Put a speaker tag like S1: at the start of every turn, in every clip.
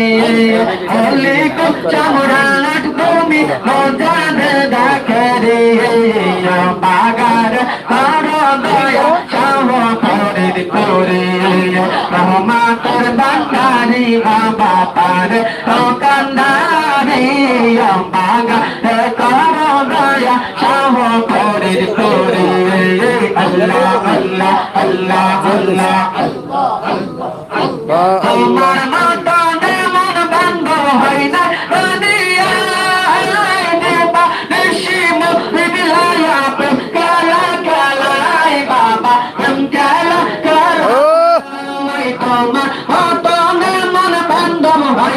S1: হলে চামড়াট তুমি মজান দেখে বাগার কর দয়া চাও করে করে রহমাতর বান্দারি বাবা পার কান্দারি বাগার কর দয়া চাও করে করে আল্লাহ আল্লাহ আল্লাহ আল্লাহ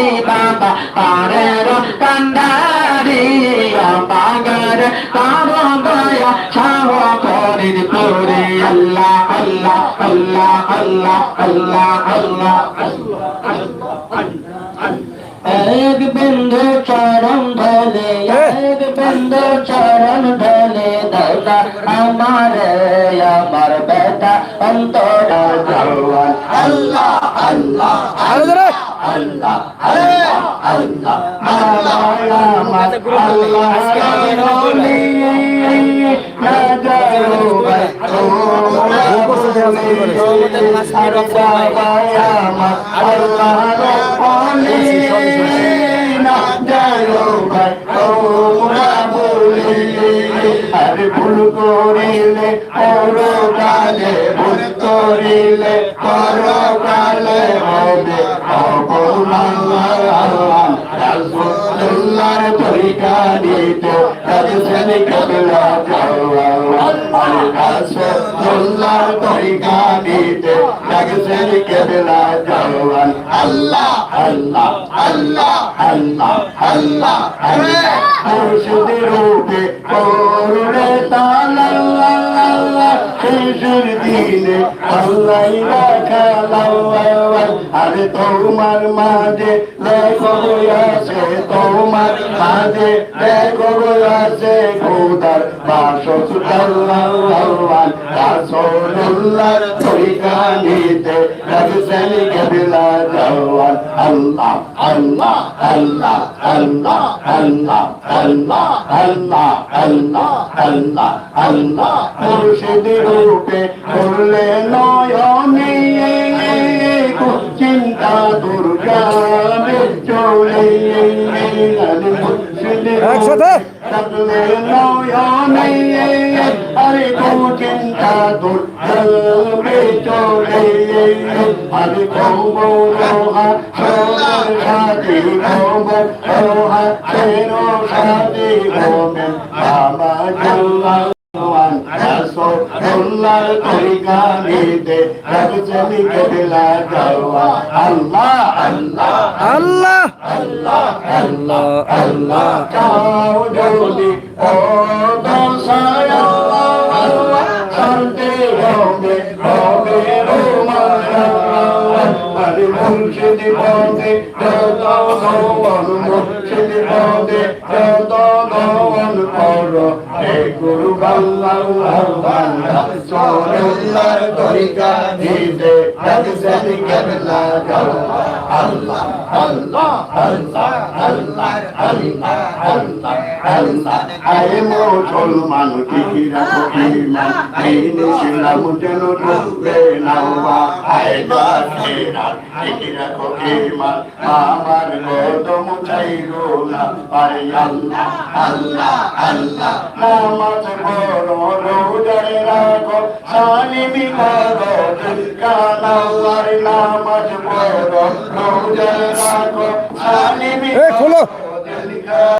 S1: বান্দারি বাবা পারের কান্দারি আমাগার করো দয়া শাহ করির করে আল্লাহ আল্লাহ এক বিন্দু চরণ ঢলে, এক বিন্দু চরণ ঢলে দাদা আমার আমার বেটা অন্তর জওয়ান আল্লাহ আল্লাহ আল্লাহ আল্লাহ আল্লাহ আল্লাহ আল্লাহ যাও ভাই আল্লাহ ভুল করিলে পরকালে, ভুল করিলে পরকালে হবে রাসূলুল্লাহর তরিকা দিতে আল্লাহ আল্লাহ আল্লাহ আল্লাহ আল্লাহ আল্লাহ। আল্লাহ আরে তোমার মাঝে দেখো আছে, তোমার মাঝে দেখো আছে। খোদার বাসস্থান, রাসূলুল্লাহর তরিকা নিতে রাজসেন কেবলা জওয়ান। আল্লাহ আল্লাহ আল্লাহ আল্লাহ আল্লাহ আল্লাহ আল্লাহ আল্লাহ আল্লাহ আল্লাহ। মুর্শিদ রূপে করলে নয়নে
S2: একসাথে?
S1: আমার রসুল্লার তরিকা নিতে রব চলি কেলা যাওয়া আল্লাহ আল্লাহ।
S2: আল্লাহ!
S1: আল্লাহ
S2: আল্লাহ।
S1: চাও যদি ও দশায় আল্লাহ। শান্তি হবে হবে গৌন মুর্শিদ sallallahu bana Sonullar torika dinde Yaksen kebla kavla Allah Allah Allah Allah Allah Allah Allah Ay musulman kikira iman Ini silam jenu tukbe nawa Ay basira kikira iman Amar godom chayruna Ay Allah Allah Allah Muhammad রোজারে রাখো সালিমি করো কান আল্লাহর নামাজ পড়ো রোজারে রাখো সালিমি
S2: খোলো।